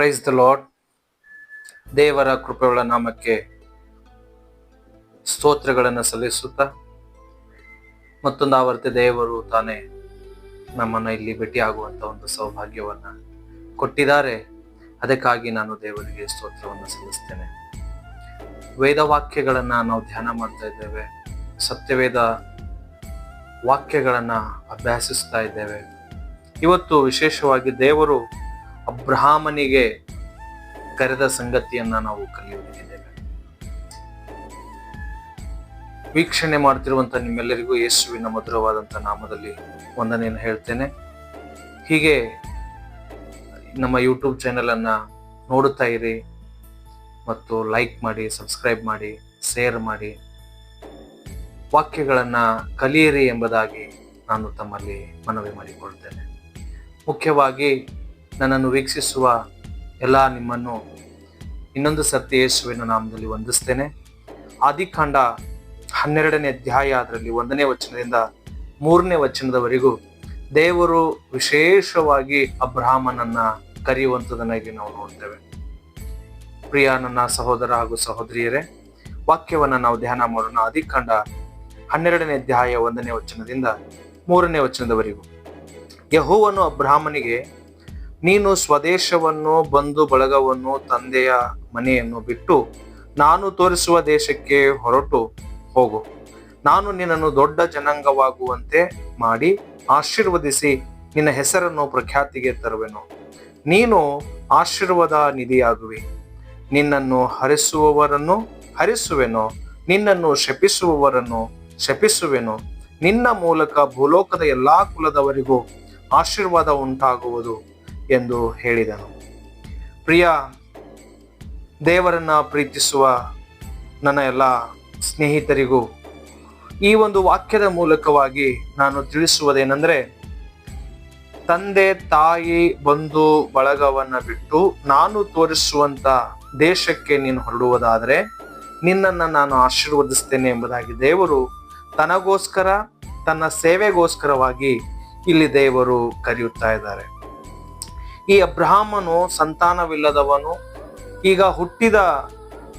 Praise the lord ದೇವರ ಕೃಪೆಗಳ ನಾಮಕ್ಕೆ ಸ್ತೋತ್ರಗಳನ್ನು ಸಲ್ಲಿಸುತ್ತಾ ಮತ್ತೊಂದು ಆವರ್ತಿ ದೇವರು ತಾನೇ ನಮ್ಮನ್ನು ಇಲ್ಲಿ ಭೇಟಿಯಾಗುವಂಥ ಒಂದು ಸೌಭಾಗ್ಯವನ್ನು ಕೊಟ್ಟಿದ್ದಾರೆ. ಅದಕ್ಕಾಗಿ ನಾನು ದೇವರಿಗೆ ಸ್ತೋತ್ರವನ್ನು ಸಲ್ಲಿಸ್ತೇನೆ. ವೇದವಾಕ್ಯಗಳನ್ನು ನಾವು ಧ್ಯಾನ ಮಾಡ್ತಾ ಇದ್ದೇವೆ. ಸತ್ಯವೇದ ವಾಕ್ಯಗಳನ್ನ ಅಭ್ಯಾಸಿಸ್ತಾ ಇದ್ದೇವೆ. ಇವತ್ತು ವಿಶೇಷವಾಗಿ ದೇವರು ಅಬ್ರಹಾಮನಿಗೆ ಕರೆದ ಸಂಗತಿಯನ್ನ ನಾವು ಕಲಿಯುತ್ತಿದ್ದೇವೆ ವೀಕ್ಷಣೆ ಮಾಡ್ತಿರುವಂತ ನಿಮ್ಮೆಲ್ಲರಿಗೂ ಯೇಸುವಿನ ಮಧುರವಾದಂಥ ನಾಮದಲ್ಲಿ ವಂದನೆಯನ್ನು ಹೇಳ್ತೇನೆ. ಹೀಗೆ ನಮ್ಮ ಯೂಟ್ಯೂಬ್ ಚಾನೆಲ್ ಅನ್ನ ನೋಡುತ್ತಾ ಇರಿ ಮತ್ತು ಲೈಕ್ ಮಾಡಿ ಸಬ್ಸ್ಕ್ರೈಬ್ ಮಾಡಿ ಶೇರ್ ಮಾಡಿ. ವಾಕ್ಯಗಳನ್ನು ಕಲಿಯಿರಿ ಎಂಬುದಾಗಿ ನಾನು ತಮ್ಮಲ್ಲಿ ಮನವಿ ಮಾಡಿಕೊಳ್ತೇನೆ. ಮುಖ್ಯವಾಗಿ ನನ್ನನ್ನು ವೀಕ್ಷಿಸುವ ಎಲ್ಲ ನಿಮ್ಮನ್ನು ಇನ್ನೊಂದು ಸತ್ಯ ಯೇಸುವಿನ ನಾಮದಲ್ಲಿ ವಂದಿಸ್ತೇನೆ. ಆದಿಕಾಂಡ ಹನ್ನೆರಡನೇ ಅಧ್ಯಾಯ ಅದರಲ್ಲಿ ಒಂದನೇ ವಚನದಿಂದ ಮೂರನೇ ವಚನದವರೆಗೂ ದೇವರು ವಿಶೇಷವಾಗಿ ಅಬ್ರಾಹ್ಮನನ್ನ ಕರೆಯುವಂಥದನ್ನಾಗಿ ನಾವು ನೋಡ್ತೇವೆ. ಪ್ರಿಯ ನನ್ನ ಸಹೋದರ ಹಾಗೂ ಸಹೋದರಿಯರೇ, ವಾಕ್ಯವನ್ನ ನಾವು ಧ್ಯಾನ ಮಾಡೋಣ. ಅಧಿಕಂಡ ಹನ್ನೆರಡನೇ ಅಧ್ಯಾಯ ಒಂದನೇ ವಚನದಿಂದ ಮೂರನೇ ವಚನದವರೆಗೂ. ಯಹೋವನು ಅಬ್ರಾಹ್ಮನಿಗೆ ನೀನು ಸ್ವದೇಶವನ್ನು ಬಂಧು ಬಳಗವನ್ನು ತಂದೆಯ ಮನೆಯನ್ನು ಬಿಟ್ಟು ನಾನು ತೋರಿಸುವ ದೇಶಕ್ಕೆ ಹೊರಟು ಹೋಗು. ನಾನು ನಿನ್ನನ್ನು ದೊಡ್ಡ ಜನಾಂಗವಾಗುವಂತೆ ಮಾಡಿ ಆಶೀರ್ವದಿಸಿ ನಿನ್ನ ಹೆಸರನ್ನು ಪ್ರಖ್ಯಾತಿಗೆ ತರುವೆನು. ನೀನು ಆಶೀರ್ವಾದ ನಿಧಿಯಾಗುವಿ. ನಿನ್ನನ್ನು ಹರಿಸುವವರನ್ನು ಹರಿಸುವೆನು. ನಿನ್ನನ್ನು ಶಪಿಸುವವರನ್ನು ಶಪಿಸುವೆನು. ನಿನ್ನ ಮೂಲಕ ಭೂಲೋಕದ ಎಲ್ಲಾ ಕುಲದವರಿಗೂ ಆಶೀರ್ವಾದ ಉಂಟಾಗುವುದು. ಎಂದು ಹೇಳಿದನು. ಪ್ರಿಯ, ದೇವರನ್ನ ಪ್ರೀತಿಸುವ ನನ್ನ ಎಲ್ಲ ಸ್ನೇಹಿತರಿಗೂ ಈ ಒಂದು ವಾಕ್ಯದ ಮೂಲಕವಾಗಿ ನಾನು ತಿಳಿಸುವುದೇನೆಂದರೆ, ತಂದೆ ತಾಯಿ ಬಂಧು ಬಳಗವನ್ನು ಬಿಟ್ಟು ನಾನು ತೋರಿಸುವಂತ ದೇಶಕ್ಕೆ ನೀನು ಹೊರಡುವುದಾದರೆ, ನಿನ್ನನ್ನು ನಾನು ಆಶೀರ್ವದಿಸ್ತೇನೆ ಎಂಬುದಾಗಿ ದೇವರು ತನಗೋಸ್ಕರ, ತನ್ನ ಸೇವೆಗೋಸ್ಕರವಾಗಿ ಇಲ್ಲಿ ದೇವರು ಕರೆಯುತ್ತಾ ಇದ್ದಾರೆ. ಈ ಅಬ್ರಾಹ್ಮನು ಸಂತಾನವಿಲ್ಲದವನು, ಈಗ ಹುಟ್ಟಿದ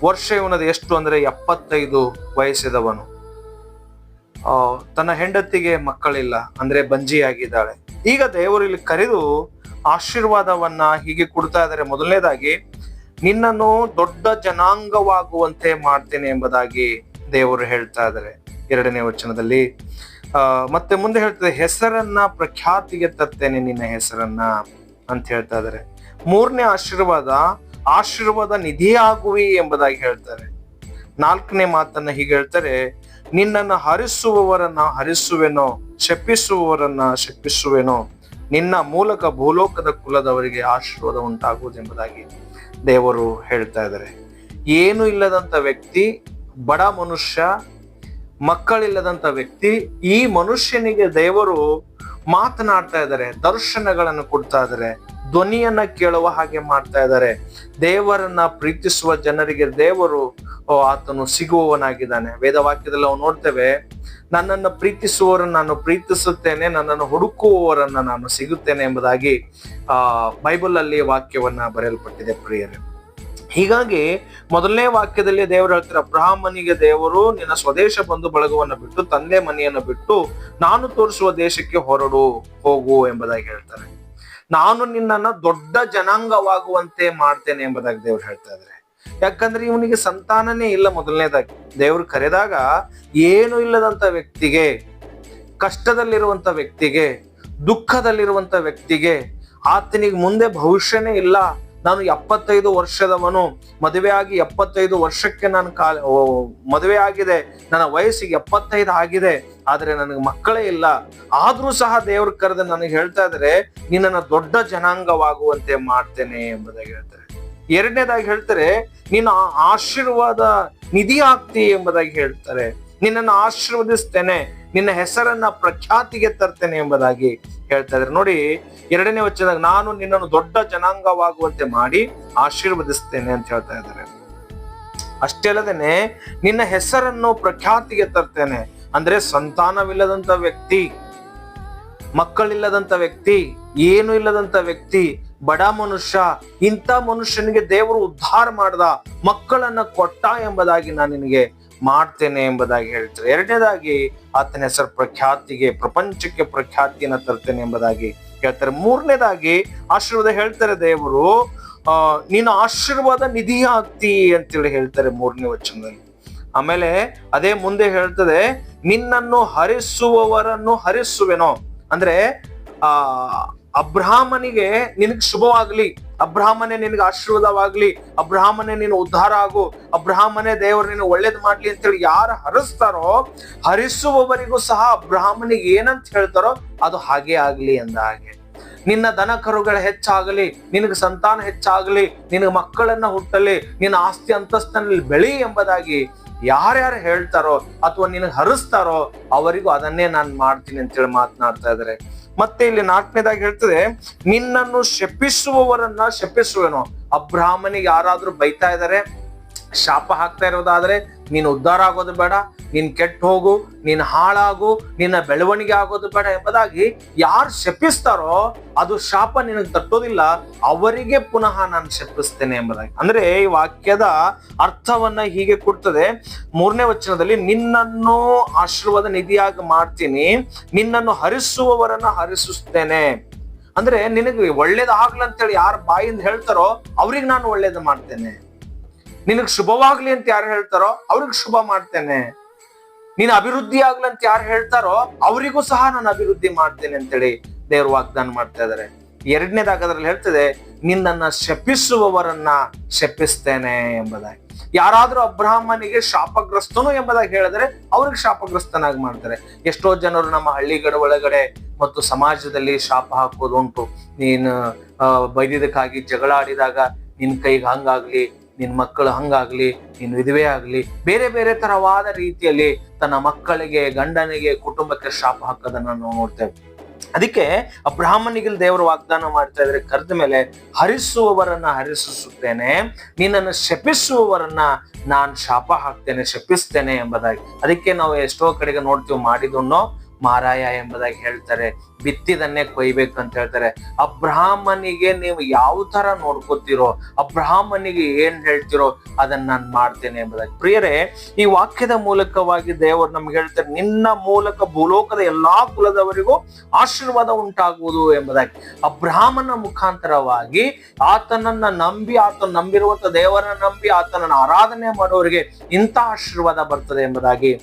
ವರ್ಷ ಇವನದು ಎಷ್ಟು ಅಂದ್ರೆ ಎಪ್ಪತ್ತೈದು ವಯಸ್ಸಿದವನು. ತನ್ನ ಹೆಂಡತಿಗೆ ಮಕ್ಕಳಿಲ್ಲ, ಅಂದ್ರೆ ಬಂಜಿಯಾಗಿದ್ದಾಳೆ. ಈಗ ದೇವರು ಇಲ್ಲಿ ಕರೆದು ಆಶೀರ್ವಾದವನ್ನ ಹೀಗೆ ಕೊಡ್ತಾ ಇದ್ದಾರೆ. ಮೊದಲನೇದಾಗಿ, ನಿನ್ನನ್ನು ದೊಡ್ಡ ಜನಾಂಗವಾಗುವಂತೆ ಮಾಡ್ತೇನೆ ಎಂಬುದಾಗಿ ದೇವರು ಹೇಳ್ತಾ ಇದ್ದಾರೆ. ಎರಡನೇ ವಚನದಲ್ಲಿ ಮತ್ತೆ ಮುಂದೆ ಹೇಳ್ತದೆ, ಹೆಸರನ್ನ ಪ್ರಖ್ಯಾತಿಗೆ ತರ್ತೇನೆ ನಿನ್ನ ಹೆಸರನ್ನ. ಅಂತ ಹೇಳ್ತಾ ಇದ್ದಾರೆ ಮೂರನೇ ಆಶೀರ್ವಾದ ಆಶೀರ್ವಾದ ನಿಧಿಯಾಗುವಿ ಎಂಬುದಾಗಿ ಹೇಳ್ತಾರೆ. ನಾಲ್ಕನೇ ಮಾತನ್ನ ಹೀಗೆ ಹೇಳ್ತಾರೆ, ನಿನ್ನನ್ನು ಹರಿಸುವವರನ್ನ ಹರಿಸುವೆನೋ, ಶಪಿಸುವವರನ್ನ ಶಪಿಸುವೆನೋ, ನಿನ್ನ ಮೂಲಕ ಭೂಲೋಕದ ಕುಲದವರಿಗೆ ಆಶೀರ್ವಾದ ಉಂಟಾಗುವುದೆಂಬುದಾಗಿ ದೇವರು ಹೇಳ್ತಾ ಇದ್ದಾರೆ ಏನು ಇಲ್ಲದಂತ ವ್ಯಕ್ತಿ, ಬಡ ಮನುಷ್ಯ ಮಕ್ಕಳಿಲ್ಲದಂತ ವ್ಯಕ್ತಿ, ಈ ಮನುಷ್ಯನಿಗೆ ದೇವರು ಮಾತನಾಡ್ತಾ ಇದ್ದಾರೆ, ದರ್ಶನಗಳನ್ನು ಕೊಡ್ತಾ ಇದ್ದಾರೆ, ಧ್ವನಿಯನ್ನ ಕೇಳುವ ಹಾಗೆ ಮಾಡ್ತಾ ಇದ್ದಾರೆ. ದೇವರನ್ನ ಪ್ರೀತಿಸುವ ಜನರಿಗೆ ದೇವರು ಆತನು ಸಿಗುವವನಾಗಿದ್ದಾನೆ. ವೇದವಾಕ್ಯದಲ್ಲಿ ನಾವು ನೋಡ್ತೇವೆ, ನನ್ನನ್ನು ಪ್ರೀತಿಸುವವರನ್ನು ನಾನು ಪ್ರೀತಿಸುತ್ತೇನೆ, ನನ್ನನ್ನು ಹುಡುಕುವವರನ್ನ ನಾನು ಸಿಗುತ್ತೇನೆ ಎಂಬುದಾಗಿ, ಆ ಬೈಬಲ್ ಅಲ್ಲಿ ವಾಕ್ಯವನ್ನ ಬರೆಯಲ್ಪಟ್ಟಿದೆ ಪ್ರಿಯರೇ. ಹೀಗಾಗಿ ಮೊದಲನೇ ವಾಕ್ಯದಲ್ಲಿ ದೇವರು ಹೇಳ್ತಾರೆ, ಅಬ್ರಹಾಮನಿಗೆ ದೇವರು ನಿನ್ನ ಸ್ವದೇಶ ಬಂಧು ಬಳಗವನ್ನು ಬಿಟ್ಟು ತಂದೆ ಮನೆಯನ್ನು ಬಿಟ್ಟು ನಾನು ತೋರಿಸುವ ದೇಶಕ್ಕೆ ಹೊರಡು, ಹೋಗು ಎಂಬುದಾಗಿ ಹೇಳ್ತಾರೆ. ನಾನು ನಿನ್ನನ್ನ ದೊಡ್ಡ ಜನಾಂಗವಾಗುವಂತೆ ಮಾಡ್ತೇನೆ ಎಂಬುದಾಗಿ ದೇವ್ರು ಹೇಳ್ತಾ ಇದ್ದಾರೆ ಯಾಕಂದ್ರೆ ಇವನಿಗೆ ಸಂತಾನನೇ ಇಲ್ಲ ಮೊದಲನೇದಾಗಿ. ದೇವ್ರು ಕರೆದಾಗ ಏನು ಇಲ್ಲದಂತ ವ್ಯಕ್ತಿಗೆ, ಕಷ್ಟದಲ್ಲಿರುವಂತ ವ್ಯಕ್ತಿಗೆ, ದುಃಖದಲ್ಲಿರುವಂತ ವ್ಯಕ್ತಿಗೆ, ಆತನಿಗೆ ಮುಂದೆ ಭವಿಷ್ಯನೇ ಇಲ್ಲ ನಾನು ಎಪ್ಪತ್ತೈದು ವರ್ಷದವನು ಮದುವೆ ಆಗಿ ಎಪ್ಪತ್ತೈದು ವರ್ಷಕ್ಕೆ ನಾನು ಕಾಲ ಮದುವೆ ಆಗಿದೆ ನನ್ನ ವಯಸ್ಸಿಗೆ ಎಪ್ಪತ್ತೈದು ಆಗಿದೆ, ಆದರೆ ನನಗೆ ಮಕ್ಕಳೇ ಇಲ್ಲ. ಆದ್ರೂ ಸಹ ದೇವ್ರ ಕರೆದ ನನಗೆ ಹೇಳ್ತಾ ಇದ್ರೆ ನಿನ್ನನ್ನು ದೊಡ್ಡ ಜನಾಂಗವಾಗುವಂತೆ ಮಾಡ್ತೇನೆ ಎಂಬುದಾಗಿ ಹೇಳ್ತಾರೆ. ಎರಡನೇದಾಗಿ ಹೇಳ್ತಾರೆ, ನಿನ್ನ ಆಶೀರ್ವಾದ ನಿಧಿ ಆಗ್ತಿ ಎಂಬುದಾಗಿ ಹೇಳ್ತಾರೆ. ನಿನ್ನನ್ನು ಆಶೀರ್ವದಿಸ್ತೇನೆ. ನಿನ್ನ ಹೆಸರನ್ನ ಪ್ರಖ್ಯಾತಿಗೆ ತರ್ತೇನೆ ಎಂಬುದಾಗಿ ಹೇಳ್ತಾ ಇದ್ದಾರೆ. ನೋಡಿ, ಎರಡನೇ ವಚನದಾಗ ನಾನು ನಿನ್ನನ್ನು ದೊಡ್ಡ ಜನಾಂಗವಾಗುವಂತೆ ಮಾಡಿ ಆಶೀರ್ವದಿಸ್ತೇನೆ ಅಂತ ಹೇಳ್ತಾ ಇದ್ದಾರೆ. ಅಷ್ಟೇ ಅಲ್ಲದೇನೆ, ನಿನ್ನ ಹೆಸರನ್ನು ಪ್ರಖ್ಯಾತಿಗೆ ತರ್ತೇನೆ. ಅಂದ್ರೆ ಸಂತಾನವಿಲ್ಲದಂತ ವ್ಯಕ್ತಿ, ಮಕ್ಕಳಿಲ್ಲದಂತ ವ್ಯಕ್ತಿ, ಏನು ಇಲ್ಲದಂತ ವ್ಯಕ್ತಿ, ಬಡ ಮನುಷ್ಯ, ಇಂಥ ಮನುಷ್ಯನಿಗೆ ದೇವರು ಉದ್ಧಾರ ಮಾಡ್ದ ಮಕ್ಕಳನ್ನ ಕೊಟ್ಟ ಎಂಬುದಾಗಿ ನಾನು ನಿನಗೆ ಮಾಡ್ತೇನೆ ಎಂಬುದಾಗಿ ಹೇಳ್ತಾರೆ. ಎರಡನೇದಾಗಿ ಆತನ ಹೆಸರು ಪ್ರಖ್ಯಾತಿಗೆ, ಪ್ರಪಂಚಕ್ಕೆ ಪ್ರಖ್ಯಾತಿಯನ್ನ ತರ್ತೇನೆ ಎಂಬುದಾಗಿ ಹೇಳ್ತಾರೆ. ಮೂರನೇದಾಗಿ ಆಶೀರ್ವಾದ ಹೇಳ್ತಾರೆ ದೇವರು, ಆ, ನೀನು ಆಶೀರ್ವಾದ ನಿಧಿ ಆಗ್ತಿ ಅಂತೇಳಿ ಹೇಳ್ತಾರೆ ಮೂರನೇ ವಚನದಲ್ಲಿ. ಆಮೇಲೆ ಅದೇ ಮುಂದೆ ಹೇಳ್ತದೆ, ನಿನ್ನನ್ನು ಹರಿಸುವವರನ್ನು ಹರಿಸುವೆನೋ. ಅಂದ್ರೆ, ಆ ಅಬ್ರಾಹ್ಮನಿಗೆ ನಿನಗೆ ಶುಭವಾಗ್ಲಿ, ಅಬ್ರಾಹ್ಮನೆ ನಿನಗೆ ಆಶೀರ್ವಾದವಾಗ್ಲಿ, ಅಬ್ರಾಹ್ಮನೆ ನೀನು ಉದ್ಧಾರ ಆಗು, ಅಬ್ರಾಹ್ಮನೆ ದೇವರು ನೀನು ಒಳ್ಳೇದ್ ಮಾಡ್ಲಿ ಅಂತೇಳಿ ಯಾರು ಹರಿಸ್ತಾರೋ, ಹರಿಸುವವರಿಗೂ ಸಹ ಅಬ್ರಾಹ್ಮನಿಗೆ ಏನಂತ ಹೇಳ್ತಾರೋ ಅದು ಹಾಗೆ ಆಗ್ಲಿ ಅಂದ ಹಾಗೆ. ನಿನ್ನ ದನ ಕರುಗಳ ಹೆಚ್ಚಾಗಲಿ, ನಿನಗೆ ಸಂತಾನ ಹೆಚ್ಚಾಗಲಿ, ನಿನಗೆ ಮಕ್ಕಳನ್ನ ಹುಟ್ಟಲಿ, ನಿನ್ನ ಆಸ್ತಿ ಅಂತಸ್ತನಲ್ಲಿ ಬೆಳಿ ಎಂಬುದಾಗಿ ಯಾರ್ಯಾರು ಹೇಳ್ತಾರೋ ಅಥವಾ ನಿನಗೆ ಹರಿಸ್ತಾರೋ ಅವರಿಗೂ ಅದನ್ನೇ ನಾನು ಮಾಡ್ತೀನಿ ಅಂತೇಳಿ ಮಾತನಾಡ್ತಾ ಇದ್ದಾರೆ ಮತ್ತೆ ಇಲ್ಲಿ ನಾಲ್ಕನೇದಾಗಿ ಹೇಳ್ತದೆ, ನಿನ್ನನ್ನು ಶಪಿಸುವವರನ್ನ ಶಪಿಸುವೆನೋ. ಅಬ್ರಾಹ್ಮನಿಗೆ ಯಾರಾದ್ರೂ ಬೈತಾ ಇದ್ದಾರೆ ಶಾಪ ಹಾಕ್ತಾ ಇರೋದಾದ್ರೆ ನೀನು ಉದ್ಧಾರ ಆಗೋದು ಬೇಡ, ನೀನ್ ಕೆಟ್ಟ ಹೋಗು, ನೀನ್ ಹಾಳಾಗು, ನಿನ್ನ ಬೆಳವಣಿಗೆ ಆಗೋದು ಬೇಡ ಎಂಬುದಾಗಿ ಯಾರು ಶಪಿಸ್ತಾರೋ ಅದು ಶಾಪ ನಿನಗೆ ತಟ್ಟೋದಿಲ್ಲ, ಅವರಿಗೆ ಪುನಃ ನಾನು ಶಪಿಸ್ತೇನೆ ಎಂಬುದಾಗಿ. ಅಂದ್ರೆ ಈ ವಾಕ್ಯದ ಅರ್ಥವನ್ನ ಹೀಗೆ ಕೊಡ್ತದೆ. ಮೂರನೇ ವಚನದಲ್ಲಿ, ನಿನ್ನನ್ನು ಆಶೀರ್ವಾದ ನಿಧಿಯಾಗಿ ಮಾಡ್ತೀನಿ, ನಿನ್ನನ್ನು ಹರಿಸುವವರನ್ನ ಹರಿಸುತ್ತೇನೆ. ಅಂದ್ರೆ ನಿನಗೆ ಒಳ್ಳೇದಾಗ್ಲಂತೇಳಿ ಯಾರು ಬಾಯಿಂದ ಹೇಳ್ತಾರೋ ಅವ್ರಿಗೆ ನಾನು ಒಳ್ಳೇದು ಮಾಡ್ತೇನೆ. ನಿನಗ್ ಶುಭವಾಗ್ಲಿ ಅಂತ ಯಾರು ಹೇಳ್ತಾರೋ ಅವ್ರಿಗೆ ಶುಭ ಮಾಡ್ತೇನೆ. ನೀನ್ ಅಭಿವೃದ್ಧಿ ಆಗ್ಲಿ ಅಂತ ಯಾರು ಹೇಳ್ತಾರೋ ಅವರಿಗೂ ಸಹ ನಾನು ಅಭಿವೃದ್ಧಿ ಮಾಡ್ತೇನೆ ಅಂತೇಳಿ ದೇವ್ರ ವಾಗ್ದಾನ ಮಾಡ್ತಾ ಇದಾರೆ. ಎರಡನೇದಾಗ ಅದ್ರಲ್ಲಿ ಹೇಳ್ತದೆ, ನಿನ್ನನ್ನ ಶಪಿಸುವವರನ್ನ ಶಪಿಸ್ತೇನೆ ಎಂಬುದಾಗಿ. ಯಾರಾದ್ರೂ ಅಬ್ರಾಹ್ಮನಿಗೆ ಶಾಪಗ್ರಸ್ತನು ಎಂಬುದಾಗಿ ಹೇಳಿದ್ರೆ ಅವ್ರಿಗೆ ಶಾಪಗ್ರಸ್ತನಾಗಿ ಮಾಡ್ತಾರೆ. ಎಷ್ಟೋ ಜನರು ನಮ್ಮ ಹಳ್ಳಿಗಳ ಒಳಗಡೆ ಮತ್ತು ಸಮಾಜದಲ್ಲಿ ಶಾಪ ಹಾಕೋದು ಉಂಟು. ನೀನು ಬೈದಿದ್ದಕ್ಕಾಗಿ ಜಗಳ ಆಡಿದಾಗ ನಿನ್ ಕೈಗೆ ಹಂಗಾಗ್ಲಿ ನಿನ್ ಮಕ್ಕಳು ಹಂಗಾಗ್ಲಿ, ನಿನ್ ವಿಧವೆ ಆಗ್ಲಿ, ಬೇರೆ ಬೇರೆ ತರವಾದ ರೀತಿಯಲ್ಲಿ ತನ್ನ ಮಕ್ಕಳಿಗೆ, ಗಂಡನಿಗೆ, ಕುಟುಂಬಕ್ಕೆ ಶಾಪ ಹಾಕೋದನ್ನ ನಾವು ನೋಡ್ತೇವೆ. ಅದಕ್ಕೆ ಅಬ್ರಾಹ್ಮನಿಗೆ ದೇವರು ವಾಗ್ದಾನ ಮಾಡ್ತಾ ಇದ್ರೆ ಕರೆದ ಮೇಲೆ ಹರಿಸುವವರನ್ನ ಹರಿಸುತ್ತೇನೆ, ನಿನ್ನನ್ನು ಶಪಿಸುವವರನ್ನ ನಾನ್ ಶಾಪ ಹಾಕ್ತೇನೆ, ಶಪಿಸ್ತೇನೆ ಎಂಬುದಾಗಿ. ಅದಕ್ಕೆ ನಾವು ಎಷ್ಟೋ ಕಡೆಗೆ ನೋಡ್ತೀವಿ ಮಾಡಿದಣ್ಣೋ ಮಾರಾಯ ಎಂಬುದಾಗಿ ಹೇಳ್ತಾರೆ. ಬಿತ್ತಿದನ್ನೇ ಅಂತ ಹೇಳ್ತಾರೆ. ಅಬ್ರಾಹ್ಮನಿಗೆ ನೀವು ಯಾವ ತರ ನೋಡ್ಕೋತಿರೋ, ಅಬ್ರಾಹ್ಮನಿಗೆ ಏನ್ ಹೇಳ್ತಿರೋ ಅದನ್ನ ನಾನು ಮಾಡ್ತೇನೆ ಎಂಬುದಾಗಿ. ಪ್ರಿಯರೇ, ಈ ವಾಕ್ಯದ ಮೂಲಕವಾಗಿ ದೇವರು ನಮ್ಗೆ ಹೇಳ್ತಾರೆ, ನಿನ್ನ ಮೂಲಕ ಭೂಲೋಕದ ಎಲ್ಲಾ ಕುಲದವರಿಗೂ ಆಶೀರ್ವಾದ ಉಂಟಾಗುವುದು ಎಂಬುದಾಗಿ. ಅಬ್ರಾಹ್ಮನ ಮುಖಾಂತರವಾಗಿ ಆತನನ್ನ ನಂಬಿ ಆತನ ನಂಬಿರುವಂತ ದೇವರನ್ನ ನಂಬಿ ಆತನನ್ನ ಆರಾಧನೆ ಮಾಡೋರಿಗೆ ಇಂಥ ಆಶೀರ್ವಾದ ಬರ್ತದೆ ಎಂಬುದಾಗಿ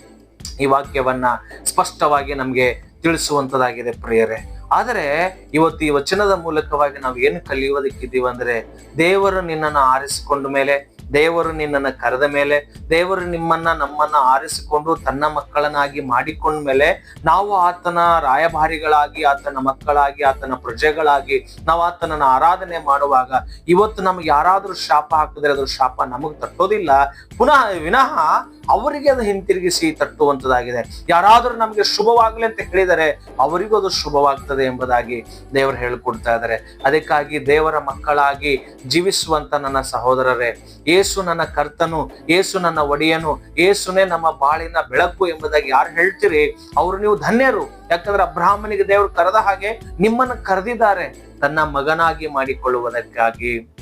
ಈ ವಾಕ್ಯವನ್ನ ಸ್ಪಷ್ಟವಾಗಿ ನಮ್ಗೆ ತಿಳಿಸುವಂತದಾಗಿದೆ ಪ್ರಿಯರೇ. ಆದರೆ ಇವತ್ತು ಈ ವಚನದ ಮೂಲಕವಾಗಿ ನಾವು ಏನು ಕಲಿಯುವುದಕ್ಕಿದ್ದೀವಿ ಅಂದ್ರೆ, ದೇವರು ನಿನ್ನನ್ನು ಆರಿಸಿಕೊಂಡ ಮೇಲೆ, ದೇವರು ನಿನ್ನನ್ನು ಕರೆದ ಮೇಲೆ, ದೇವರು ನಿಮ್ಮನ್ನ ನಮ್ಮನ್ನ ಆರಿಸಿಕೊಂಡು ತನ್ನ ಮಕ್ಕಳನ್ನಾಗಿ ಮಾಡಿಕೊಂಡ ಮೇಲೆ ನಾವು ಆತನ ರಾಯಭಾರಿಗಳಾಗಿ, ಆತನ ಮಕ್ಕಳಾಗಿ, ಆತನ ಪ್ರಜೆಗಳಾಗಿ ನಾವು ಆತನನ್ನ ಆರಾಧನೆ ಮಾಡುವಾಗ ಇವತ್ತು ನಮ್ಗೆ ಯಾರಾದ್ರೂ ಶಾಪ ಹಾಕಿದ್ರೆ ಅದ್ರ ಶಾಪ ನಮಗ್ ತಟ್ಟೋದಿಲ್ಲ. ಪುನಃ, ವಿನಃ ಅವರಿಗೆ ಅದು ಹಿಂತಿರುಗಿಸಿ ತಟ್ಟುವಂತದಾಗಿದೆ. ಯಾರಾದರೂ ನಮಗೆ ಶುಭವಾಗಲಿ ಅಂತ ಹೇಳಿದರೆ ಅವರಿಗೂ ಅದು ಶುಭವಾಗ್ತದೆ ಎಂಬುದಾಗಿ ದೇವರು ಹೇಳಿಕೊಡ್ತಾ ಇದ್ದಾರೆ. ಅದಕ್ಕಾಗಿ ದೇವರ ಮಕ್ಕಳಾಗಿ ಜೀವಿಸುವಂತ ನನ್ನ ಸಹೋದರರೇ, ಏಸು ನನ್ನ ಕರ್ತನು, ಏಸು ನನ್ನ ಒಡೆಯನು, ಏಸುನೇ ನಮ್ಮ ಬಾಳಿನ ಬೆಳಕು ಎಂಬುದಾಗಿ ಯಾರು ಹೇಳ್ತೀರಿ? ಅವರು ನೀವು ಧನ್ಯರು. ಯಾಕಂದ್ರೆ ಅಬ್ರಾಹ್ಮನಿಗೆ ದೇವರು ಕರೆದ ಹಾಗೆ ನಿಮ್ಮನ್ನು ಕರೆದಿದ್ದಾರೆ. ತನ್ನ ಮಗನಾಗಿ ಮಾಡಿಕೊಳ್ಳುವುದಕ್ಕಾಗಿ.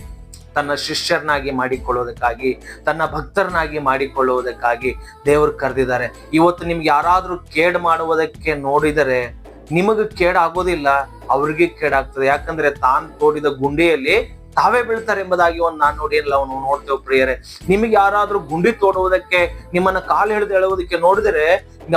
ತನ್ನ ಶಿಷ್ಯರನ್ನಾಗಿ ಮಾಡಿಕೊಳ್ಳುವುದಕ್ಕಾಗಿ ತನ್ನ ಭಕ್ತರನ್ನಾಗಿ ಮಾಡಿಕೊಳ್ಳುವುದಕ್ಕಾಗಿ ದೇವರು ಕರೆದಿದ್ದಾರೆ. ಇವತ್ತು ನಿಮ್ಗೆ ಯಾರಾದರೂ ಕೇಡ್ ಮಾಡುವುದಕ್ಕೆ ನೋಡಿದರೆ ನಿಮಗೆ ಕೇಡಾಗೋದಿಲ್ಲ, ಅವ್ರಿಗೆ ಕೇಡಾಗ್ತದೆ. ಯಾಕಂದ್ರೆ ತಾನು ತೋಡಿದ ಗುಂಡಿಯಲ್ಲಿ ತಾವೇ ಬೀಳ್ತಾರೆ ಎಂಬುದಾಗಿ ಒಂದು ನಾನು ನೋಡಿ ಅವನು ನೋಡ್ತೇವೆ ಪ್ರಿಯರೇ. ನಿಮಗೆ ಯಾರಾದ್ರೂ ಗುಂಡಿ ತೋಡುವುದಕ್ಕೆ ನಿಮ್ಮನ್ನ ಕಾಲು ಹಿಡಿದು ಎಳುವುದಕ್ಕೆ ನೋಡಿದರೆ,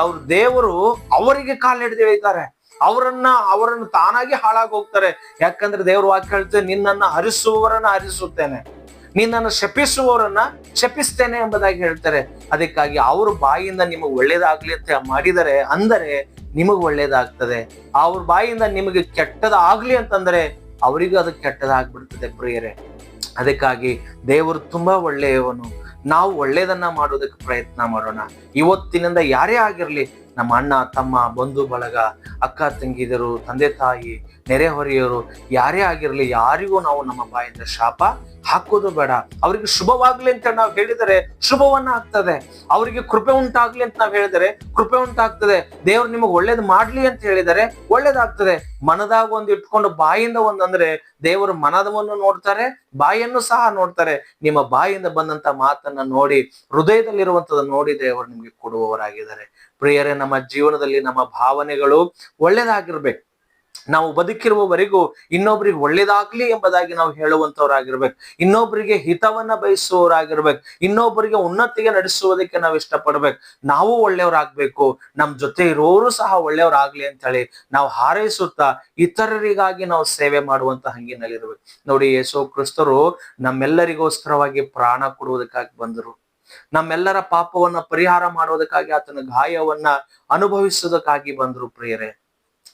ಅವ್ರ ದೇವರು ಅವರಿಗೆ ಕಾಲು ಹಿಡಿದು ಎಳಿತಾರೆ ಅವರನ್ನ, ಅವರನ್ನು ತಾನಾಗಿ ಹಾಳಾಗಿ ಹೋಗ್ತಾರೆ. ಯಾಕಂದ್ರೆ ದೇವ್ರ ವಾಕ್ಯ ಹೇಳ್ತೇನೆ ನಿನ್ನನ್ನ ಹರಿಸುವವರನ್ನ ಹರಿಸುತ್ತೇನೆ ನಿನ್ನನ್ನು ಶಪಿಸುವವರನ್ನ ಶಪಿಸ್ತೇನೆ ಎಂಬುದಾಗಿ ಹೇಳ್ತಾರೆ. ಅದಕ್ಕಾಗಿ ಅವ್ರ ಬಾಯಿಯಿಂದ ನಿಮಗೆ ಒಳ್ಳೇದಾಗ್ಲಿ ಅಂತ ಮಾಡಿದರೆ, ಅಂದರೆ ನಿಮಗೆ ಒಳ್ಳೇದಾಗ್ತದೆ. ಅವ್ರ ಬಾಯಿಯಿಂದ ನಿಮಗೆ ಕೆಟ್ಟದಾಗ್ಲಿ ಅಂತಂದ್ರೆ ಅವರಿಗೂ ಅದು ಕೆಟ್ಟದಾಗ್ಬಿಡ್ತದೆ ಪ್ರಿಯರೇ. ಅದಕ್ಕಾಗಿ ದೇವರು ತುಂಬಾ ಒಳ್ಳೆಯವನು. ನಾವು ಒಳ್ಳೇದನ್ನ ಮಾಡೋದಕ್ಕೆ ಪ್ರಯತ್ನ ಮಾಡೋಣ. ಇವತ್ತಿನಿಂದ ಯಾರೇ ಆಗಿರ್ಲಿ ನಮ್ಮ ಅಣ್ಣ, ತಮ್ಮ, ಬಂಧು, ಬಳಗ, ಅಕ್ಕ, ತಂಗಿದರು, ತಂದೆ, ತಾಯಿ ನೆರೆಹೊರೆಯವರು ಯಾರೇ ಆಗಿರಲಿ, ಯಾರಿಗೂ ನಾವು ನಮ್ಮ ಬಾಯಿಂದ ಶಾಪ ಹಾಕೋದು ಬೇಡ. ಅವರಿಗೆ ಶುಭವಾಗ್ಲಿ ಅಂತ ನಾವು ಹೇಳಿದರೆ ಶುಭವನ್ನ ಆಗ್ತದೆ. ಅವರಿಗೆ ಕೃಪೆ ಉಂಟಾಗ್ಲಿ ಅಂತ ನಾವು ಹೇಳಿದರೆ ಕೃಪೆ ಉಂಟಾಗ್ತದೆ. ದೇವ್ರು ನಿಮಗೆ ಒಳ್ಳೇದು ಮಾಡ್ಲಿ ಅಂತ ಹೇಳಿದರೆ ಒಳ್ಳೇದಾಗ್ತದೆ. ಮನದಾಗ ಒಂದು ಇಟ್ಕೊಂಡು ಬಾಯಿಂದ ಒಂದಂದ್ರೆ ದೇವರು ಮನದವನ್ನು ನೋಡ್ತಾರೆ ಬಾಯಿಯನ್ನು ಸಹ ನೋಡ್ತಾರೆ. ನಿಮ್ಮ ಬಾಯಿಂದ ಬಂದಂತ ಮಾತನ್ನ ನೋಡಿ ಹೃದಯದಲ್ಲಿರುವಂತದನ್ನ ನೋಡಿ ದೇವರು ನಿಮ್ಗೆ ಕೊಡುವವರಾಗಿದ್ದಾರೆ. ಪ್ರಿಯರೇ, ನಮ್ಮ ಜೀವನದಲ್ಲಿ ನಮ್ಮ ಭಾವನೆಗಳು ಒಳ್ಳೇದಾಗಿರ್ಬೇಕು. ನಾವು ಬದುಕಿರುವವರೆಗೂ ಇನ್ನೊಬ್ರಿಗೆ ಒಳ್ಳೇದಾಗ್ಲಿ ಎಂಬುದಾಗಿ ನಾವು ಹೇಳುವಂತವ್ರಾಗಿರ್ಬೇಕು ಇನ್ನೊಬ್ಬರಿಗೆ ಹಿತವನ್ನ ಬಯಸುವವರಾಗಿರ್ಬೇಕು. ಇನ್ನೊಬ್ಬರಿಗೆ ಉನ್ನತಿಗೆ ನಡೆಸುವುದಕ್ಕೆ ನಾವು ಇಷ್ಟಪಡ್ಬೇಕು. ನಾವು ಒಳ್ಳೆಯವರಾಗ್ಬೇಕು. ನಮ್ಮ ಜೊತೆ ಇರೋರು ಸಹ ಒಳ್ಳೆಯವರಾಗ್ಲಿ ಅಂತ ಹೇಳಿ ನಾವು ಹಾರೈಸುತ್ತಾ ಇತರರಿಗಾಗಿ ನಾವು ಸೇವೆ ಮಾಡುವಂತ ಹಂಗಿನಲ್ಲಿರ್ಬೇಕು. ನೋಡಿ, ಯೇಸು ಕ್ರಿಸ್ತರು ನಮ್ಮೆಲ್ಲರಿಗೋಸ್ಕರವಾಗಿ ಪ್ರಾಣ ಕೊಡುವುದಕ್ಕಾಗಿ ಬಂದರು. ನಮ್ಮೆಲ್ಲರ ಪಾಪವನ್ನ ಪರಿಹಾರ ಮಾಡುವುದಕ್ಕಾಗಿ ಆತನ ಗಾಯವನ್ನ ಅನುಭವಿಸುವುದಕ್ಕಾಗಿ ಬಂದರು ಪ್ರಿಯರೇ.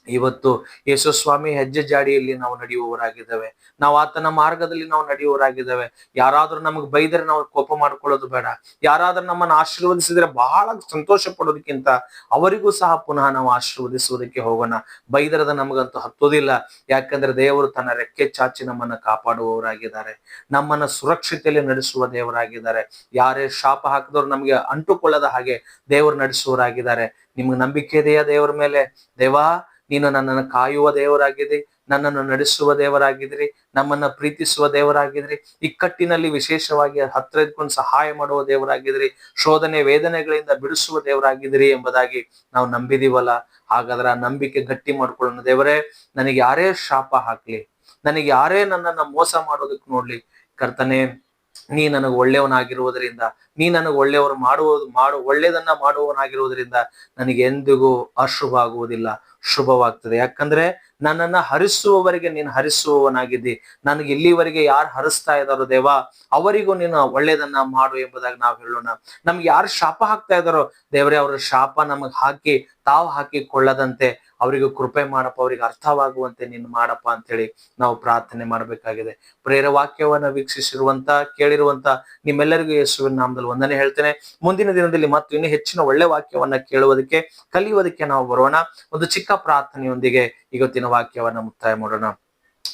ಇವತ್ತು ಯೇಸು ಸ್ವಾಮಿ ಹೆಜ್ಜೆ ಜಾಡಿಯಲ್ಲಿ ನಾವು ನಡೆಯುವವರಾಗಿದ್ದೇವೆ. ನಾವು ಆತನ ಮಾರ್ಗದಲ್ಲಿ ನಾವು ನಡೆಯುವವರಾಗಿದ್ದೇವೆ. ಯಾರಾದ್ರೂ ನಮಗೆ ಬೈದರೆ ನಾವು ಕೋಪ ಮಾಡ್ಕೊಳ್ಳೋದು ಬೇಡ. ಯಾರಾದ್ರೂ ನಮ್ಮನ್ನ ಆಶೀರ್ವದಿಸಿದ್ರೆ ಬಹಳ ಸಂತೋಷ ಪಡೋದಕ್ಕಿಂತ ಅವರಿಗೂ ಸಹ ಪುನಃ ನಾವು ಆಶೀರ್ವದಿಸುವುದಕ್ಕೆ ಹೋಗೋಣ. ಬೈದರದ ನಮಗಂತೂ ಹತ್ತೋದಿಲ್ಲ. ಯಾಕಂದ್ರೆ ದೇವರು ತನ್ನ ರೆಕ್ಕೆ ಚಾಚಿ ನಮ್ಮನ್ನ ಕಾಪಾಡುವವರಾಗಿದ್ದಾರೆ. ನಮ್ಮನ್ನ ಸುರಕ್ಷತೆಯಲ್ಲಿ ನಡೆಸುವ ದೇವರಾಗಿದ್ದಾರೆ. ಯಾರೇ ಶಾಪ ಹಾಕಿದವರು ನಮಗೆ ಅಂಟುಕೊಳ್ಳದ ಹಾಗೆ ದೇವರು ನಡೆಸುವವರಾಗಿದ್ದಾರೆ. ನಿಮ್ಗೆ ನಂಬಿಕೆ ಇದೆಯಾ ದೇವರ ಮೇಲೆ? ದೇವಾ ನೀನು ನನ್ನನ್ನು ಕಾಯುವ ದೇವರಾಗಿದ್ರಿ ನನ್ನನ್ನು ನಡೆಸುವ ದೇವರಾಗಿದ್ರಿ ನಮ್ಮನ್ನ ಪ್ರೀತಿಸುವ ದೇವರಾಗಿದ್ರಿ ಇಕ್ಕಟ್ಟಿನಲ್ಲಿ ವಿಶೇಷವಾಗಿ ಹತ್ರ ಇದ್ಕೊಂಡು ಸಹಾಯ ಮಾಡುವ ದೇವರಾಗಿದ್ರಿ ಶೋಧನೆ ವೇದನೆಗಳಿಂದ ಬಿಡಿಸುವ ದೇವರಾಗಿದ್ರಿ ಎಂಬುದಾಗಿ ನಾವು ನಂಬಿದೀವಲ್ಲ. ಹಾಗಾದ್ರೆ ಆ ನಂಬಿಕೆ ಗಟ್ಟಿ ಮಾಡ್ಕೊಳ್ಳೋಣ. ದೇವರೇ, ನನಗೆ ಯಾರೇ ಶಾಪ ಹಾಕ್ಲಿ, ನನಗೆ ಯಾರೇ ನನ್ನನ್ನ ಮೋಸ ಮಾಡೋದಕ್ಕೆ ನೋಡ್ಲಿ, ಕರ್ತನೆ, ನೀ ನನಗೆ ಒಳ್ಳೆಯವನಾಗಿರುವುದರಿಂದ, ನೀ ನನಗೆ ಒಳ್ಳೆಯವರು ಮಾಡುವುದು ಮಾಡು, ಒಳ್ಳೆಯದನ್ನ ಮಾಡುವವನಾಗಿರುವುದರಿಂದ ನನಗೆ ಎಂದಿಗೂ ಅಶುಭ ಆಗುವುದಿಲ್ಲ. ಶುಭವಾಗ್ತದೆ. ಯಾಕಂದ್ರೆ ನನ್ನನ್ನ ಹರಿಸುವವರಿಗೆ ನೀನು ಹರಿಸುವವನಾಗಿದ್ದಿ. ನನಗೆ ಇಲ್ಲಿವರೆಗೆ ಯಾರು ಹರಿಸ್ತಾ ಇದ್ದಾರೋ ದೇವ, ಅವರಿಗೂ ನೀನು ಒಳ್ಳೇದನ್ನ ಮಾಡು ಎಂಬುದಾಗಿ ನಾವು ಹೇಳೋಣ. ನಮ್ಗೆ ಯಾರು ಶಾಪ ಹಾಕ್ತಾ ಇದ್ದಾರೋ ದೇವರೇ ಅವರ ಶಾಪ ನಮಗ್ ಹಾಕಿ, ತಾವು ಹಾಕಿಕೊಳ್ಳದಂತೆ ಅವರಿಗೂ ಕೃಪೆ ಮಾಡಪ್ಪ, ಅವ್ರಿಗೆ ಅರ್ಥವಾಗುವಂತೆ ನೀನು ಮಾಡಪ್ಪ ಅಂತೇಳಿ ನಾವು ಪ್ರಾರ್ಥನೆ ಮಾಡಬೇಕಾಗಿದೆ. ಪ್ರೇರ ವಾಕ್ಯವನ್ನ ವೀಕ್ಷಿಸಿರುವಂತ, ಕೇಳಿರುವಂತ ನಿಮ್ಮೆಲ್ಲರಿಗೂ ಯೇಸುವಿನ ನಾಮದಲ್ಲಿ ಒಂದನೇ ಹೇಳ್ತೇನೆ. ಮುಂದಿನ ದಿನದಲ್ಲಿ ಮತ್ತು ಇನ್ನೂ ಹೆಚ್ಚಿನ ಒಳ್ಳೆ ವಾಕ್ಯವನ್ನ ಕೇಳುವುದಕ್ಕೆ, ಕಲಿಯುವುದಕ್ಕೆ ನಾವು ಬರೋಣ. ಒಂದು ಚಿಕ್ಕ ಪ್ರಾರ್ಥನೆಯೊಂದಿಗೆ ಇವತ್ತಿನ ವಾಕ್ಯವನ್ನ ಮುಕ್ತಾಯ ಮಾಡೋಣ.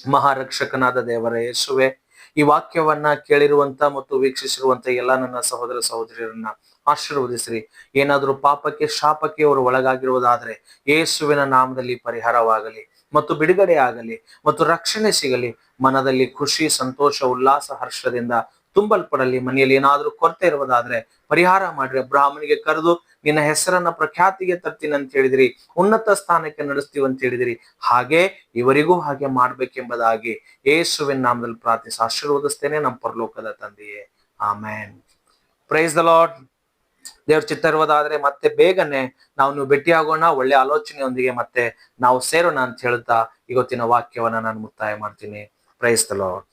ಮಹಾರಕ್ಷಕನಾದ ದೇವರ ಯೇಸುವೆ, ಈ ವಾಕ್ಯವನ್ನ ಕೇಳಿರುವಂತ ಮತ್ತು ವೀಕ್ಷಿಸಿರುವಂತ ಎಲ್ಲ ನನ್ನ ಸಹೋದರ ಸಹೋದರಿಯರನ್ನ ಆಶೀರ್ವದಿಸ್ರಿ. ಏನಾದ್ರೂ ಪಾಪಕ್ಕೆ, ಶಾಪಕ್ಕೆ ಅವರು ಒಳಗಾಗಿರುವುದಾದ್ರೆ ಯೇಸುವಿನ ನಾಮದಲ್ಲಿ ಪರಿಹಾರವಾಗಲಿ ಮತ್ತು ಬಿಡುಗಡೆ ಆಗಲಿ ಮತ್ತು ರಕ್ಷಣೆ ಸಿಗಲಿ, ಮನದಲ್ಲಿ ಖುಷಿ, ಸಂತೋಷ, ಉಲ್ಲಾಸ, ಹರ್ಷದಿಂದ ತುಂಬಲ್ಪಡಲಿ, ಮನೆಯಲ್ಲಿ ಏನಾದರೂ ಕೊರತೆ ಇರುವುದಾದ್ರೆ ಪರಿಹಾರ ಮಾಡ್ರಿ. ಬ್ರಾಹ್ಮಣಿಗೆ ಕರೆದು, ನಿನ್ನ ಹೆಸರನ್ನ ಪ್ರಖ್ಯಾತಿಗೆ ತರ್ತೀನಿ ಅಂತ ಹೇಳಿದ್ರಿ. ಉನ್ನತ ಸ್ಥಾನಕ್ಕೆ ನಡೆಸ್ತೀವಿ ಅಂತ ಹೇಳಿದಿರಿ. ಹಾಗೆ ಇವರಿಗೂ ಹಾಗೆ ಮಾಡ್ಬೇಕೆಂಬುದಾಗಿ ಯೇಸುವಿನ ನಾಮದಲ್ಲಿ ಪ್ರಾರ್ಥಿಸಿ ಆಶೀರ್ವದಿಸ್ತೇನೆ ನಮ್ಮ ಪರಲೋಕದ ತಂದೆಯೇ. ಆಮೇನ್. ಪ್ರೈಸ್ ದ ಲಾರ್ಡ್ ದೇವ್ರ ಚಿತ್ತ ಇರುವುದಾದ್ರೆ ಮತ್ತೆ ಬೇಗನೆ ನಾವು ನೀವು ಭೇಟಿಯಾಗೋಣ, ಒಳ್ಳೆ ಆಲೋಚನೆಯೊಂದಿಗೆ ಮತ್ತೆ ನಾವು ಸೇರೋಣ ಅಂತ ಹೇಳ್ತಾ ಇವತ್ತಿನ ವಾಕ್ಯವನ್ನ ನಾನು ಮುಕ್ತಾಯ ಮಾಡ್ತೀನಿ. Praise the lord